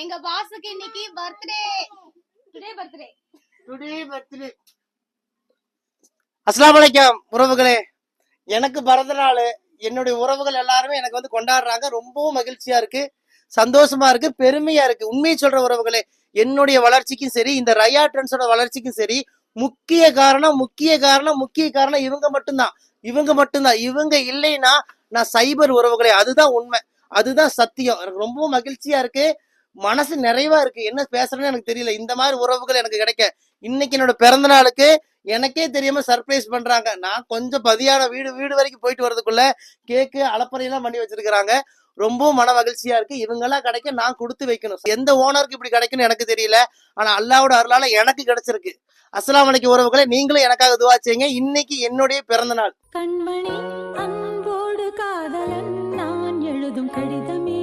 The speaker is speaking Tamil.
எங்க பாஸுக்கு இன்னைக்கு birthday today birthday today birthday அஸ்லாம் வலைக்கம் உறவுகளே. எனக்கு பிறந்த நாள் என்னுடைய உறவுகள் எல்லாருமே எனக்கு வந்து கொண்டாடுறாங்க. ரொம்பவும் மகிழ்ச்சியா இருக்கு சந்தோஷமா இருக்கு பெருமையா இருக்கு. உண்மையை சொல்ற உறவுகளே என்னுடைய வளர்ச்சிக்கும் சரி இந்த ரயா ட்ரெண்ட்ஸோட வளர்ச்சிக்கும் சரி முக்கிய காரணம் முக்கிய காரணம் முக்கிய காரணம் இவங்க மட்டும்தான். இவங்க மட்டும்தான். இவங்க இல்லைன்னா நான் சைபர் உறவுகளே அதுதான் உண்மை. அதுதான் சத்தியம். எனக்கு ரொம்பவும் மகிழ்ச்சியா இருக்கு. மனசு நிறைவா இருக்கு. என்ன பேசுறேன்னு எனக்கு தெரியல. இந்த மாதிரி உறவுகள் எனக்கு கிடைக்க. இன்னைக்கு என்னோட பிறந்த நாளுக்கு எனக்கே தெரியாம சர்ப்ரைஸ் பண்றாங்க. நான் கொஞ்சம் பதியான வீடு வீடு வரைக்கும் போயிட்டு வரதுக்குள்ள கேக்கு அலப்பறையெல்லாம் பண்ணி வச்சிருக்கிறாங்க. ரொம்பவும் மன மகிழ்ச்சியா இருக்கு. இவங்கெல்லாம் கிடைக்க நான் கொடுத்து வைக்கணும். எந்த ஓனருக்கு இப்படி கிடைக்குன்னு எனக்கு தெரியல. ஆனா அல்லாவோட அருளால எனக்கு கிடைச்சிருக்கு. அஸ்லாம் வலைக்கு உறவுகளை நீங்களும் எனக்காக துவா செய்யுங்க. இன்னைக்கு என்னுடைய பிறந்த நாள். கண்மணி அன்போடு காதலன் நான் எழுதும் கடிதமே.